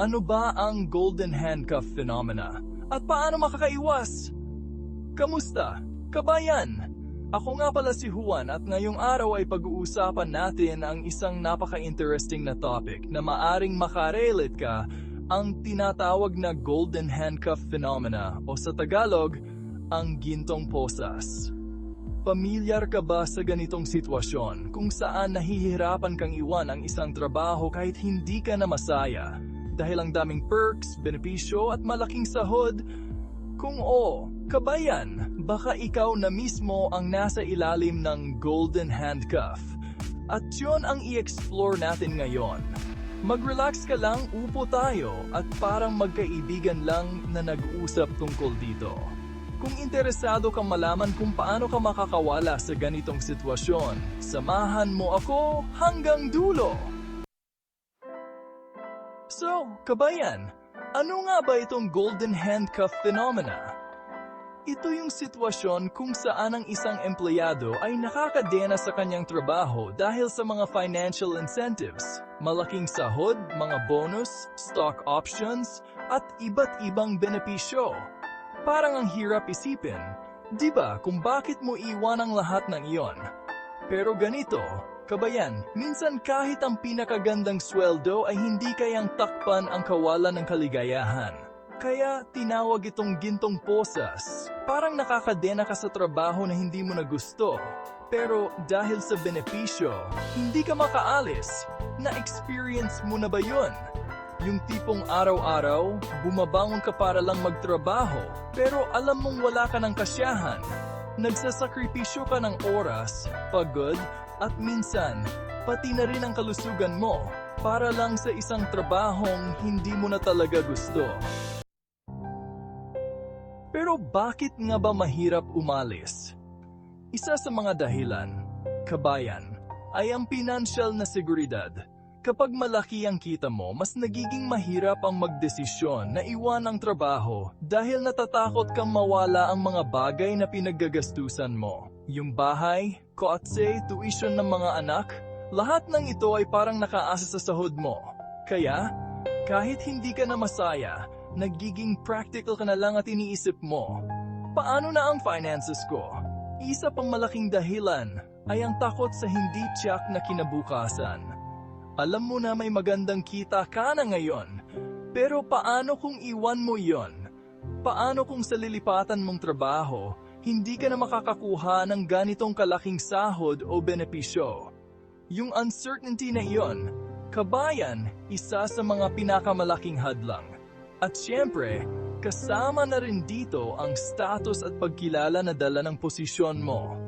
ano ba ang golden handcuff phenomena? At paano makakaiwas? Kamusta? Kabayan! Ako nga pala si Juan at ngayong araw ay pag-uusapan natin ang isang napaka-interesting na topic na maaring makarelate ka ang tinatawag na golden handcuff phenomena o sa Tagalog, ang gintong posas. Pamilyar ka ba sa ganitong sitwasyon kung saan nahihirapan kang iwan ang isang trabaho kahit hindi ka na masaya? Dahil ang daming perks, benepisyo at malaking sahod? Kung oo, kabayan, baka ikaw na mismo ang nasa ilalim ng golden handcuff. At yun ang i-explore natin ngayon. Mag-relax ka lang, upo tayo at parang magkaibigan lang na nag-usap tungkol dito. Kung interesado kang malaman kung paano ka makakawala sa ganitong sitwasyon, samahan mo ako hanggang dulo! So, kabayan, ano nga ba itong golden handcuff phenomena? Ito yung sitwasyon kung saan ang isang empleyado ay nakakadena sa kanyang trabaho dahil sa mga financial incentives, malaking sahod, mga bonus, stock options, at iba't ibang benepisyo. Parang ang hirap isipin, di ba kung bakit mo iwan ang lahat ng iyon? Pero ganito, kabayan, minsan kahit ang pinakagandang sweldo ay hindi kayang takpan ang kawalan ng kaligayahan. Kaya tinawag itong gintong posas. Parang nakakadena ka sa trabaho na hindi mo na gusto. Pero dahil sa benepisyo, hindi ka makaalis. Na-experience mo na ba yun? Yung tipong araw-araw, bumabangon ka para lang magtrabaho, pero alam mong wala ka ng kasyahan. Nagsasakripisyo ka ng oras, pagod, at minsan, pati na rin ang kalusugan mo para lang sa isang trabahong hindi mo na talaga gusto. Pero bakit nga ba mahirap umalis? Isa sa mga dahilan, kabayan, ay ang financial na seguridad. Kapag malaki ang kita mo, mas nagiging mahirap ang magdesisyon na iwan ang trabaho dahil natatakot kang mawala ang mga bagay na pinaggagastusan mo. Yung bahay, kotse, tuition ng mga anak, lahat ng ito ay parang nakaasa sa sahod mo. Kaya, kahit hindi ka na masaya, nagiging practical ka na lang at iniisip mo, paano na ang finances ko? Isa pang malaking dahilan ay ang takot sa hindi tiyak na kinabukasan. Alam mo na may magandang kita ka na ngayon, pero paano kung iwan mo yon? Paano kung sa lilipatan mong trabaho, hindi ka na makakakuha ng ganitong kalaking sahod o benepisyo? Yung uncertainty na iyon, kabayan, isa sa mga pinakamalaking hadlang. At siyempre, kasama na rin dito ang status at pagkilala na dala ng posisyon mo.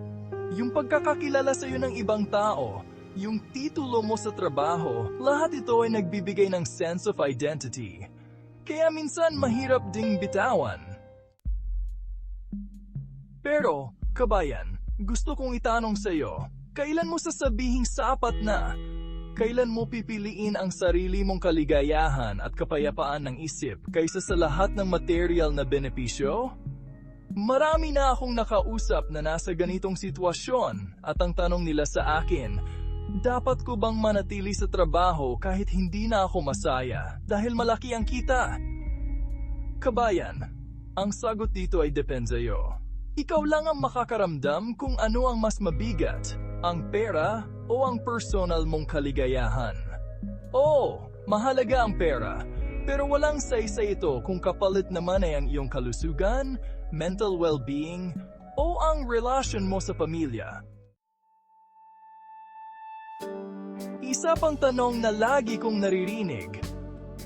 Yung pagkakakilala sa iyo ng ibang tao, yung titulo mo sa trabaho, lahat ito ay nagbibigay ng sense of identity. Kaya minsan mahirap ding bitawan. Pero, kabayan, gusto kong itanong sa iyo, kailan mo sasabihing sapat na? Kailan mo pipiliin ang sarili mong kaligayahan at kapayapaan ng isip kaysa sa lahat ng material na benepisyo? Marami na akong nakausap na nasa ganitong sitwasyon at ang tanong nila sa akin, dapat ko bang manatili sa trabaho kahit hindi na ako masaya dahil malaki ang kita? Kabayan, ang sagot dito ay depende sa'yo. Ikaw lang ang makakaramdam kung ano ang mas mabigat, ang pera o ang personal mong kaligayahan. Oo, mahalaga ang pera, pero walang saysay ito kung kapalit naman ay ang iyong kalusugan, mental well-being, o ang relasyon mo sa pamilya. Isa pang tanong na lagi kong naririnig,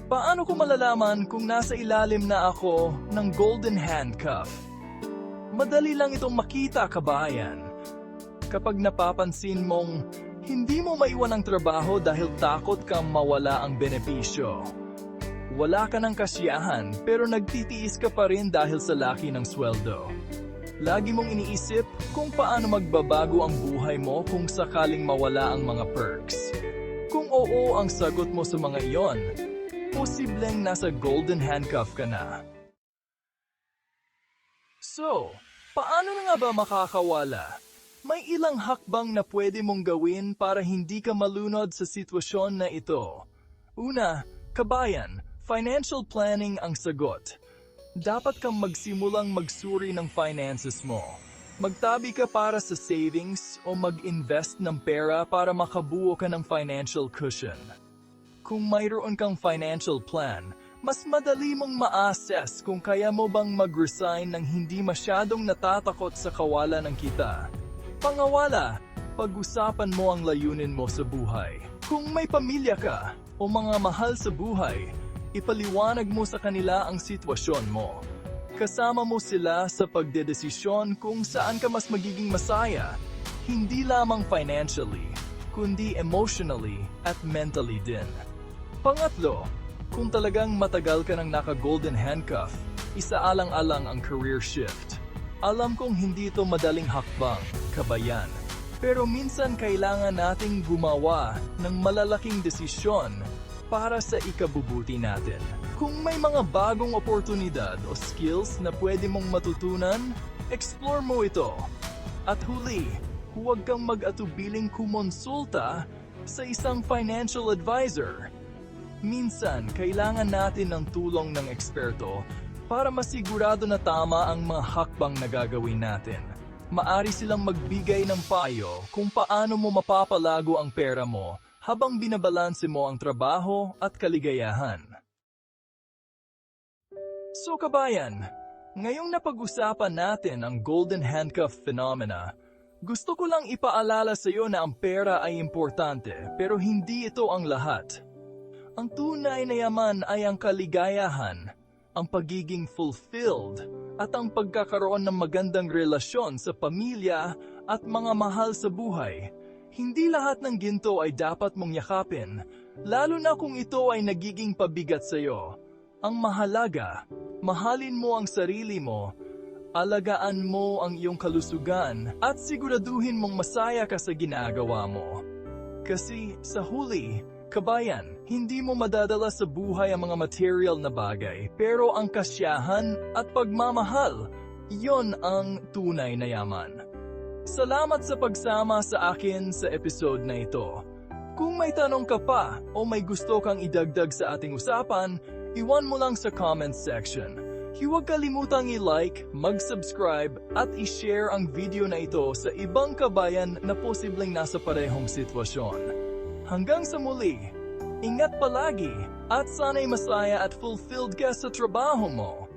paano ko malalaman kung nasa ilalim na ako ng golden handcuff? Madali lang itong makita, kabayan. Kapag napapansin mong hindi mo maiwan ang trabaho dahil takot kang mawala ang benepisyo. Wala ka ng kasiyahan pero nagtitiis ka pa rin dahil sa laki ng sweldo. Lagi mong iniisip kung paano magbabago ang buhay mo kung sakaling mawala ang mga perks. Kung oo ang sagot mo sa mga iyon, posibleng nasa golden handcuff ka na. So, paano na nga ba makakawala? May ilang hakbang na pwede mong gawin para hindi ka malunod sa sitwasyon na ito. Una, kabayan, Financial planning ang sagot. Dapat kang magsimulang magsuri ng finances mo. Magtabi ka para sa savings o mag-invest ng pera para makabuo ka ng financial cushion. Kung mayroon kang financial plan, mas madali mong ma-assess kung kaya mo bang mag-resign ng hindi masyadong natatakot sa kawalan ng kita. Pangawala, pag-usapan mo ang layunin mo sa buhay. Kung may pamilya ka o mga mahal sa buhay, ipaliwanag mo sa kanila ang sitwasyon mo. Kasama mo sila sa pagdedesisyon kung saan ka mas magiging masaya, hindi lamang financially, kundi emotionally at mentally din. Pangatlo, kung talagang matagal ka nang naka-golden handcuff, isaalang-alang ang career shift. Alam kong hindi ito madaling hakbang, kabayan. Pero minsan kailangan nating gumawa ng malalaking desisyon para sa ikabubuti natin. Kung may mga bagong oportunidad o skills na pwede mong matutunan, explore mo ito. At huli, huwag kang mag-atubiling kumonsulta sa isang financial advisor. Minsan, kailangan natin ng tulong ng eksperto para masigurado na tama ang mga hakbang na gagawin natin. Maari silang magbigay ng payo kung paano mo mapapalago ang pera mo habang binabalanse mo ang trabaho at kaligayahan. So kabayan, ngayong napag-usapan natin ang golden handcuff phenomena, gusto ko lang ipaalala sa iyo na ang pera ay importante pero hindi ito ang lahat. Ang tunay na yaman ay ang kaligayahan, ang pagiging fulfilled, at ang pagkakaroon ng magandang relasyon sa pamilya at mga mahal sa buhay. Hindi lahat ng ginto ay dapat mong yakapin, lalo na kung ito ay nagiging pabigat sa iyo. Ang mahalaga, mahalin mo ang sarili mo, alagaan mo ang iyong kalusugan, at siguraduhin mong masaya ka sa ginagawa mo. Kasi sa huli, kabayan, hindi mo madadala sa buhay ang mga material na bagay, pero ang kasyahan at pagmamahal, iyon ang tunay na yaman. Salamat sa pagsama sa akin sa episode na ito. Kung may tanong ka pa o may gusto kang idagdag sa ating usapan, iwan mo lang sa comment section. Huwag kalimutang i-like, mag-subscribe at i-share ang video na ito sa ibang kabayan na posibleng nasa parehong sitwasyon. Hanggang sa muli, ingat palagi at sana'y masaya at fulfilled ka sa trabaho mo.